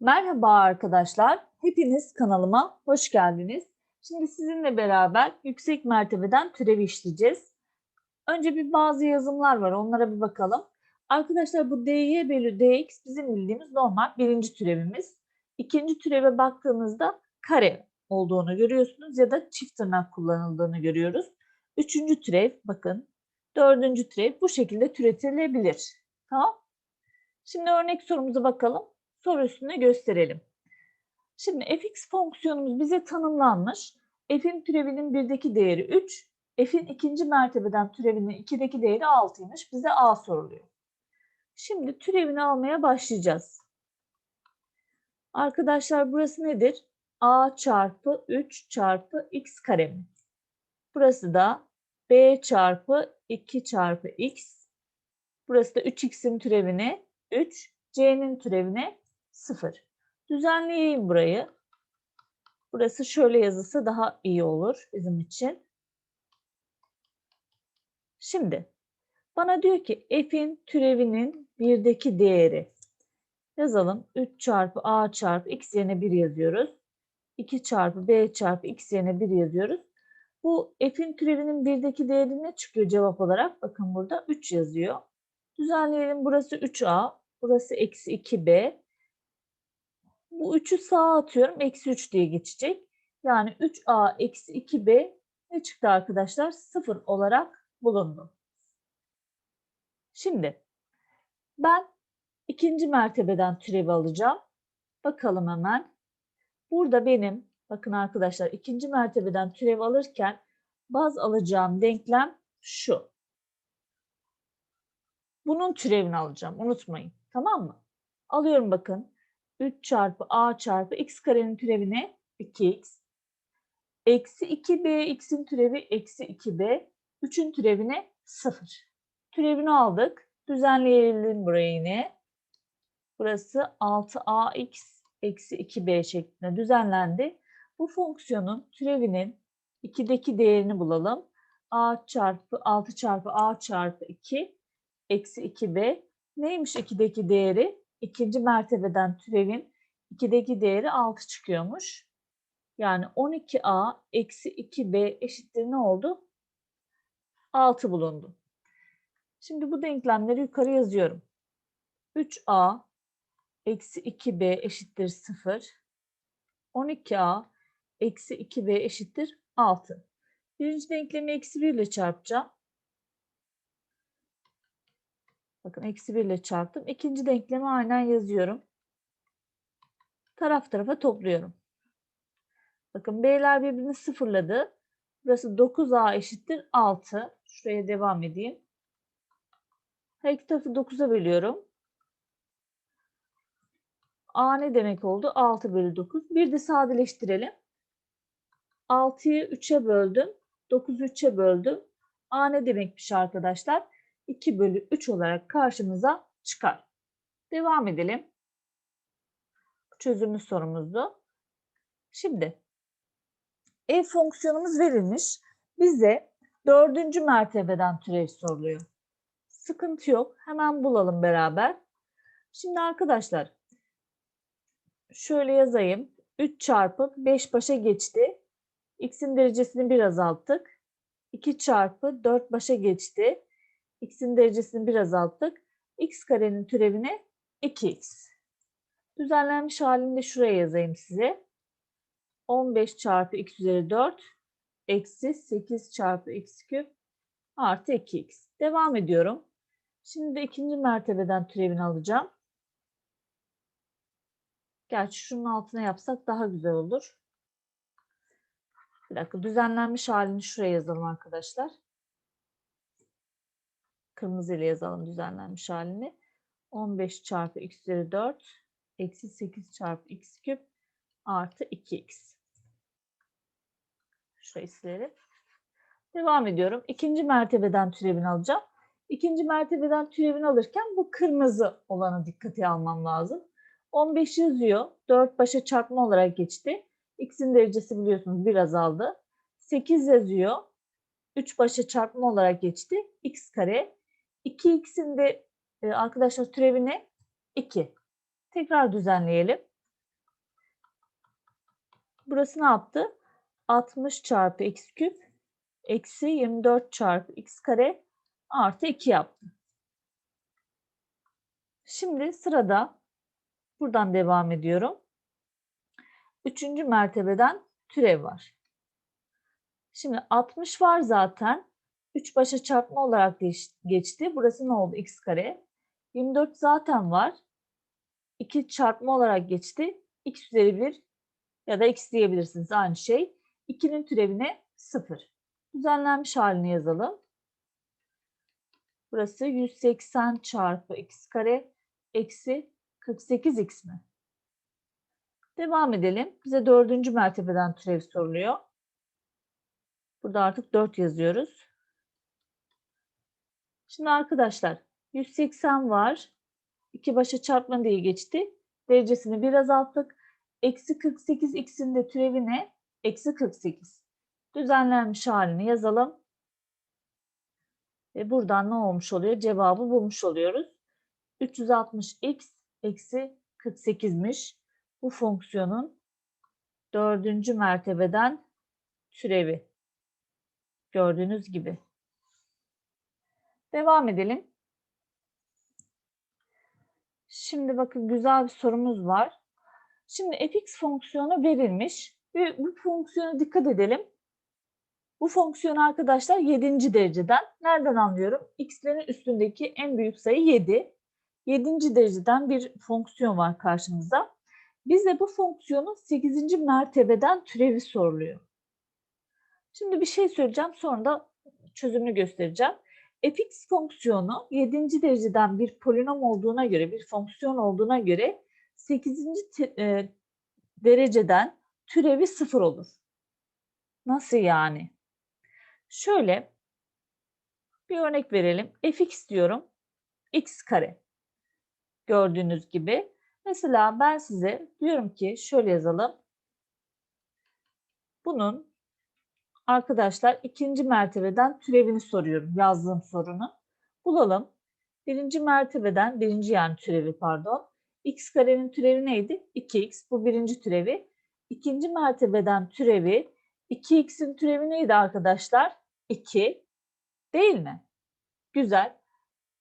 Merhaba arkadaşlar. Hepiniz kanalıma hoş geldiniz. Şimdi sizinle beraber yüksek mertebeden türevi işleyeceğiz. Önce bir bazı yazımlar var. Onlara bir bakalım. Arkadaşlar bu dy bölü dx bizim bildiğimiz normal birinci türevimiz. İkinci türeve baktığımızda kare olduğunu görüyorsunuz ya da çift tırnak kullanıldığını görüyoruz. Üçüncü türev bakın. Dördüncü türev bu şekilde türetilebilir. Tamam. Şimdi örnek sorumuza bakalım soru üstünde gösterelim. Şimdi fx fonksiyonumuz bize tanımlanmış. f'in türevinin birdeki değeri 3, f'in ikinci mertebeden türevinin 2'deki değeri 6'ymış. Bize a soruluyor. Şimdi türevini almaya başlayacağız. Arkadaşlar burası nedir? a çarpı 3 çarpı x kare mi? Burası da b çarpı 2 çarpı x. Burası da 3x'in türevini 3, c'nin türevini 0. Düzenleyeyim burayı. Burası şöyle yazılsa daha iyi olur bizim için. Şimdi bana diyor ki f'in türevinin birdeki değeri. Yazalım 3 çarpı a çarpı x yerine 1 yazıyoruz. 2 çarpı b çarpı x yerine 1 yazıyoruz. Bu f'in türevinin birdeki değeri ne çıkıyor cevap olarak? Bakın burada 3 yazıyor. Düzenleyelim. Burası 3a, burası eksi 2b, bu 3'ü sağa atıyorum. Eksi 3 diye geçecek. Yani 3a eksi 2b ne çıktı arkadaşlar? 0 olarak bulundu. Şimdi ben ikinci mertebeden türevi alacağım. Bakalım hemen. Burada benim bakın arkadaşlar ikinci mertebeden türev alırken baz alacağım denklem şu. Bunun türevini alacağım. Unutmayın. Tamam mı? Alıyorum bakın. 3 çarpı a çarpı x karenin türevi ne? 2x. Eksi 2b x'in türevi eksi 2b. 3'ün türevi ne? 0. Türevini aldık. Düzenleyelim burayı yine. Burası 6ax eksi 2b şeklinde düzenlendi. Bu fonksiyonun türevinin 2'deki değerini bulalım. a çarpı 6 çarpı a çarpı 2 eksi 2b. Neymiş 2'deki değeri? İkinci mertebeden türevin 2'deki değeri 6 çıkıyormuş. Yani 12a eksi 2b eşittir ne oldu? 6 bulundu. Şimdi bu denklemleri yukarı yazıyorum. 3a eksi 2b eşittir 0. 12a eksi 2b eşittir 6. Birinci denklemi eksi 1 ile çarpacağım. Bakın eksi 1 ile çarptım. İkinci denklemi aynen yazıyorum. Taraf tarafa topluyorum. Bakın b'ler birbirini sıfırladı. Burası 9a eşittir 6. Şuraya devam edeyim. Her iki tarafı 9'a bölüyorum. a ne demek oldu? 6 bölü 9. Bir de sadeleştirelim. 6'yı 3'e böldüm. 9'u 3'e böldüm. a ne demekmiş arkadaşlar? 2 bölü 3 olarak karşımıza çıkar. Devam edelim. Çözümlü sorumuzdu. Şimdi f fonksiyonumuz verilmiş. Bize dördüncü mertebeden türev soruluyor. Sıkıntı yok. Hemen bulalım beraber. Şimdi arkadaşlar şöyle yazayım. 3 çarpı 5 başa geçti. X'in derecesini bir azalttık. 2 çarpı 4 başa geçti x'in derecesini bir azalttık. x karenin türevine 2x. Düzenlenmiş halinde şuraya yazayım size. 15 çarpı x üzeri 4 eksi 8 çarpı x küp artı 2x. Devam ediyorum. Şimdi de ikinci mertebeden türevini alacağım. Gerçi şunun altına yapsak daha güzel olur. Bir dakika düzenlenmiş halini şuraya yazalım arkadaşlar. Kırmızı ile yazalım düzenlenmiş halini. 15 çarpı x üzeri 4 eksi 8 çarpı x küp artı 2x. Şurayı silelim. Devam ediyorum. İkinci mertebeden türevini alacağım. İkinci mertebeden türevini alırken bu kırmızı olanı dikkate almam lazım. 15 yazıyor. 4 başa çarpma olarak geçti. X'in derecesi biliyorsunuz bir azaldı. 8 yazıyor. 3 başa çarpma olarak geçti. X kare 2x'in de e, arkadaşlar türevi ne? 2. Tekrar düzenleyelim. Burası ne yaptı? 60 çarpı x küp eksi 24 çarpı x kare artı 2 yaptı. Şimdi sırada buradan devam ediyorum. Üçüncü mertebeden türev var. Şimdi 60 var zaten. 3 başa çarpma olarak geçti. Burası ne oldu? x kare. 24 zaten var. 2 çarpma olarak geçti. x üzeri 1 ya da x diyebilirsiniz aynı şey. 2'nin türevine 0. Düzenlenmiş halini yazalım. Burası 180 çarpı x kare eksi 48x mi? Devam edelim. Bize dördüncü mertebeden türev soruluyor. Burada artık 4 yazıyoruz. Şimdi arkadaşlar 180 var. 2 başa çarpma diye geçti. Derecesini bir azalttık. Eksi 48 x'in de türevi ne? Eksi 48. Düzenlenmiş halini yazalım. Ve buradan ne olmuş oluyor? Cevabı bulmuş oluyoruz. 360x eksi 48'miş. Bu fonksiyonun dördüncü mertebeden türevi. Gördüğünüz gibi. Devam edelim. Şimdi bakın güzel bir sorumuz var. Şimdi fx fonksiyonu verilmiş ve bu fonksiyona dikkat edelim. Bu fonksiyon arkadaşlar 7. dereceden. Nereden anlıyorum? x'lerin üstündeki en büyük sayı 7. 7. dereceden bir fonksiyon var karşımızda. Bize bu fonksiyonun 8. mertebeden türevi soruluyor. Şimdi bir şey söyleyeceğim sonra da çözümünü göstereceğim. Fx fonksiyonu 7. dereceden bir polinom olduğuna göre, bir fonksiyon olduğuna göre 8. E, dereceden türevi 0 olur. Nasıl yani? Şöyle bir örnek verelim. fx diyorum. x kare. Gördüğünüz gibi. Mesela ben size diyorum ki şöyle yazalım. Bunun arkadaşlar ikinci mertebeden türevini soruyorum. Yazdığım sorunu. Bulalım. Birinci mertebeden, birinci yani türevi pardon. x karenin türevi neydi? 2x. Bu birinci türevi. İkinci mertebeden türevi 2x'in türevi neydi arkadaşlar? 2. Değil mi? Güzel.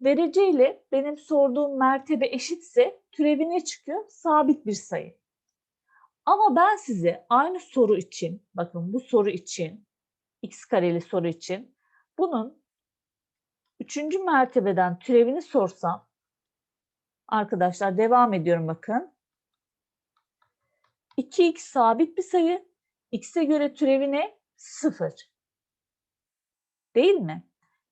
Derece ile benim sorduğum mertebe eşitse türevi ne çıkıyor? Sabit bir sayı. Ama ben size aynı soru için, bakın bu soru için, x kareli soru için bunun üçüncü mertebeden türevini sorsam, arkadaşlar devam ediyorum bakın. 2x sabit bir sayı, x'e göre türevi ne? 0. Değil mi?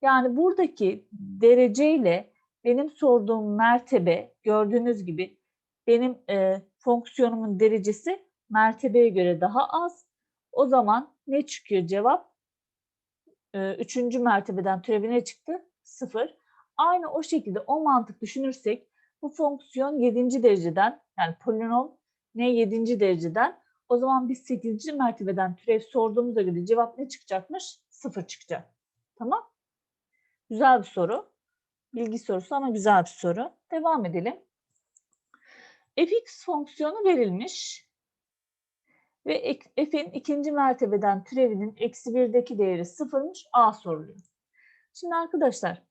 Yani buradaki dereceyle benim sorduğum mertebe gördüğünüz gibi benim e, fonksiyonumun derecesi mertebeye göre daha az. O zaman ne çıkıyor cevap? Üçüncü mertebeden türevi ne çıktı? Sıfır. Aynı o şekilde o mantık düşünürsek bu fonksiyon 7. dereceden yani polinom ne 7. dereceden o zaman biz 8. mertebeden türev sorduğumuzda göre cevap ne çıkacakmış? Sıfır çıkacak. Tamam. Güzel bir soru. Bilgi sorusu ama güzel bir soru. Devam edelim. fx fonksiyonu verilmiş ve f'in ikinci mertebeden türevinin eksi birdeki değeri sıfırmış a soruluyor. Şimdi arkadaşlar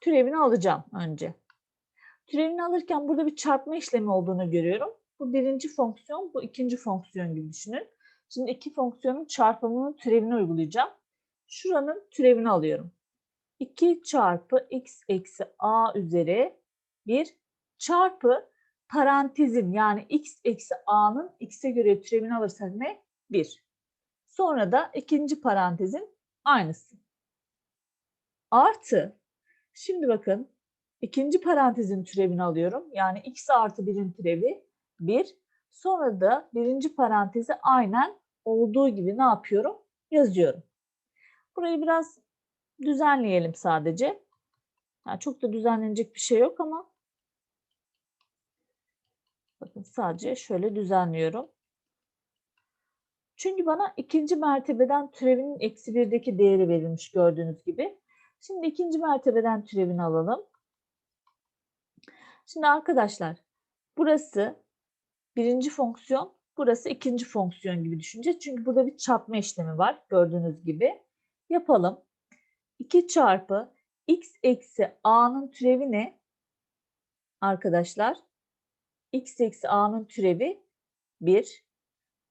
türevini alacağım önce. Türevini alırken burada bir çarpma işlemi olduğunu görüyorum. Bu birinci fonksiyon, bu ikinci fonksiyon gibi düşünün. Şimdi iki fonksiyonun çarpımının türevini uygulayacağım. Şuranın türevini alıyorum. 2 çarpı x eksi a üzeri 1 çarpı parantezin yani x eksi a'nın x'e göre türevini alırsak ne? 1. Sonra da ikinci parantezin aynısı. Artı, şimdi bakın ikinci parantezin türevini alıyorum. Yani x artı 1'in türevi 1. Sonra da birinci parantezi aynen olduğu gibi ne yapıyorum? Yazıyorum. Burayı biraz düzenleyelim sadece. Yani çok da düzenlenecek bir şey yok ama bakın sadece şöyle düzenliyorum. Çünkü bana ikinci mertebeden türevinin eksi birdeki değeri verilmiş gördüğünüz gibi. Şimdi ikinci mertebeden türevini alalım. Şimdi arkadaşlar burası birinci fonksiyon, Burası ikinci fonksiyon gibi düşüneceğiz. Çünkü burada bir çarpma işlemi var gördüğünüz gibi. Yapalım. 2 çarpı x eksi a'nın türevi ne? Arkadaşlar x eksi a'nın türevi 1.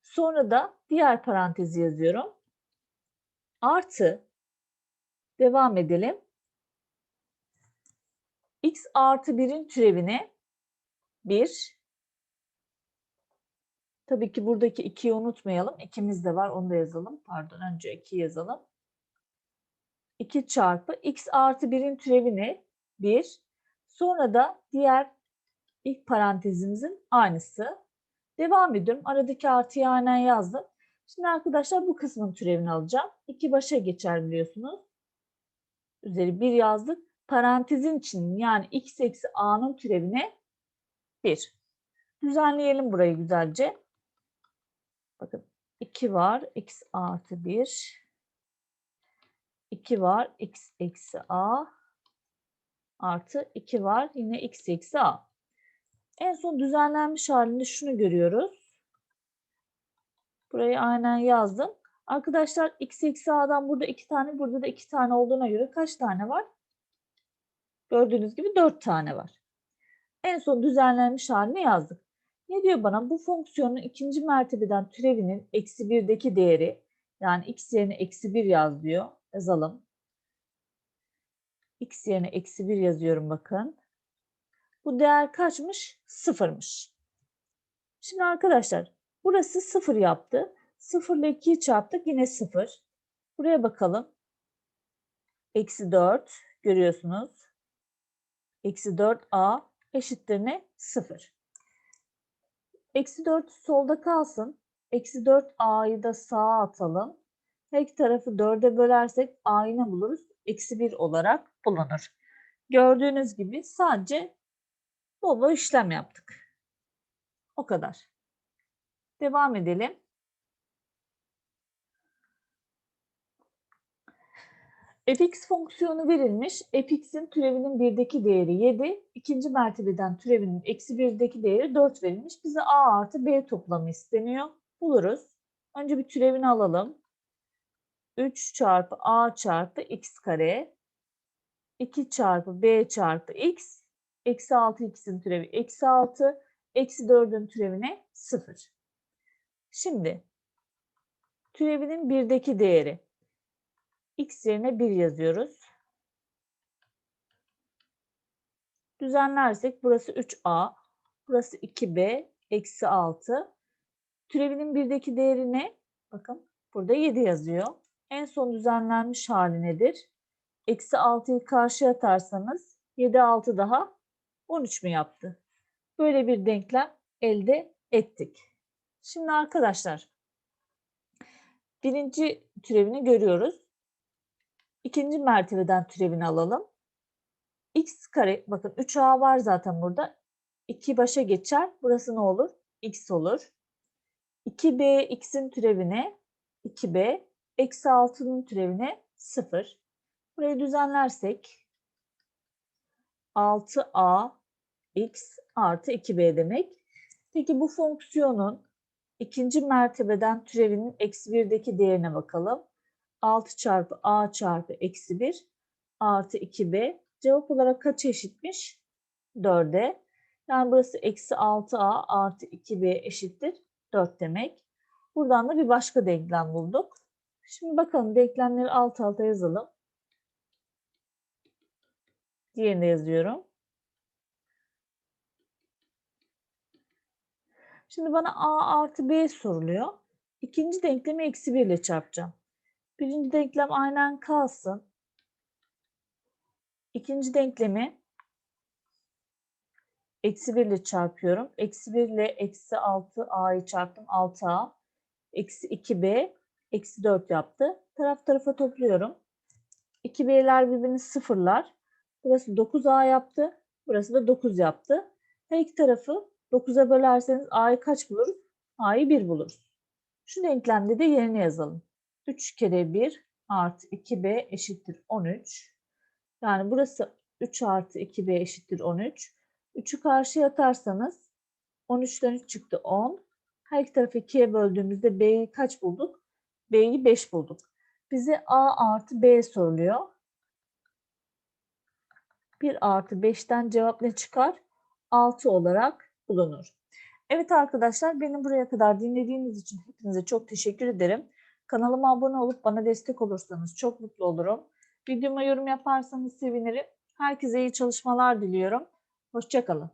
Sonra da diğer parantezi yazıyorum. Artı devam edelim. x artı 1'in türevine 1. Tabii ki buradaki 2'yi unutmayalım. 2'miz de var onu da yazalım. Pardon önce 2 yazalım. 2 çarpı x artı 1'in türevi ne? 1. Sonra da diğer ilk parantezimizin aynısı. Devam ediyorum. Aradaki artıyı aynen yazdım. Şimdi arkadaşlar bu kısmın türevini alacağım. 2 başa geçer biliyorsunuz. Üzeri 1 yazdık. Parantezin için yani x eksi a'nın türevine 1. Düzenleyelim burayı güzelce. Bakın 2 var. x artı 1. 2 var. x eksi a. Artı 2 var. Yine x eksi a. En son düzenlenmiş halinde şunu görüyoruz. Burayı aynen yazdım. Arkadaşlar x eksi a'dan burada 2 tane, burada da 2 tane olduğuna göre kaç tane var? Gördüğünüz gibi 4 tane var. En son düzenlenmiş halini yazdık. Ne diyor bana? Bu fonksiyonun ikinci mertebeden türevinin eksi 1'deki değeri yani x yerine eksi 1 yaz diyor. Yazalım. x yerine eksi 1 yazıyorum bakın. Bu değer kaçmış? Sıfırmış. Şimdi arkadaşlar burası sıfır yaptı. 0 ile 2'yi çarptık yine 0. Buraya bakalım. Eksi 4 görüyorsunuz. Eksi 4a eşittir ne? 0. Eksi 4 solda kalsın. Eksi 4a'yı da sağa atalım. Her iki tarafı 4'e bölersek a'yı buluruz? Eksi 1 olarak bulunur. Gördüğünüz gibi sadece bol işlem yaptık. O kadar. Devam edelim. fx fonksiyonu verilmiş. fx'in türevinin birdeki değeri 7. ikinci mertebeden türevinin eksi birdeki değeri 4 verilmiş. Bize a artı b toplamı isteniyor. Buluruz. Önce bir türevini alalım. 3 çarpı a çarpı x kare 2 çarpı b çarpı x eksi 6 x'in türevi eksi 6 eksi 4'ün türevine 0. Şimdi türevinin birdeki değeri x yerine 1 yazıyoruz. Düzenlersek burası 3a, burası 2b, eksi 6. Türevinin birdeki değeri ne? Bakın burada 7 yazıyor. En son düzenlenmiş hali nedir? Eksi 6'yı karşıya atarsanız 7 6 daha 13 mü yaptı? Böyle bir denklem elde ettik. Şimdi arkadaşlar birinci türevini görüyoruz. İkinci mertebeden türevini alalım. x kare bakın 3a var zaten burada. 2 başa geçer. Burası ne olur? x olur. 2b x'in türevine 2b eksi 6'nın türevine 0. Burayı düzenlersek 6a x artı 2b demek. Peki bu fonksiyonun ikinci mertebeden türevinin eksi 1'deki değerine bakalım. 6 çarpı a çarpı eksi 1 artı 2b. Cevap olarak kaç eşitmiş? 4'e. Yani burası eksi 6a artı 2b eşittir 4 demek. Buradan da bir başka denklem bulduk. Şimdi bakalım denklemleri alt alta yazalım. Diğerini yazıyorum. Şimdi bana a artı b soruluyor. İkinci denklemi eksi 1 ile çarpacağım. Birinci denklem aynen kalsın. İkinci denklemi eksi 1 ile çarpıyorum. Eksi 1 ile eksi 6a'yı çarptım 6a. Eksi 2b eksi 4 yaptı. Taraf tarafa topluyorum. 2b'ler birbirini sıfırlar. Burası 9a yaptı. Burası da 9 yaptı. Her iki tarafı 9'a bölerseniz a'yı kaç buluruz? a'yı 1 buluruz. Şu denklemde de yerini yazalım. 3 kere 1 artı 2b eşittir 13. Yani burası 3 artı 2b eşittir 13. 3'ü karşıya atarsanız 13'ten 3 çıktı 10. Her iki tarafı 2'ye böldüğümüzde B'yi kaç bulduk? B'yi 5 bulduk. Bize A artı B soruluyor. 1 artı 5'ten cevap ne çıkar? 6 olarak bulunur. Evet arkadaşlar beni buraya kadar dinlediğiniz için hepinize çok teşekkür ederim. Kanalıma abone olup bana destek olursanız çok mutlu olurum. Videoma yorum yaparsanız sevinirim. Herkese iyi çalışmalar diliyorum. Hoşçakalın.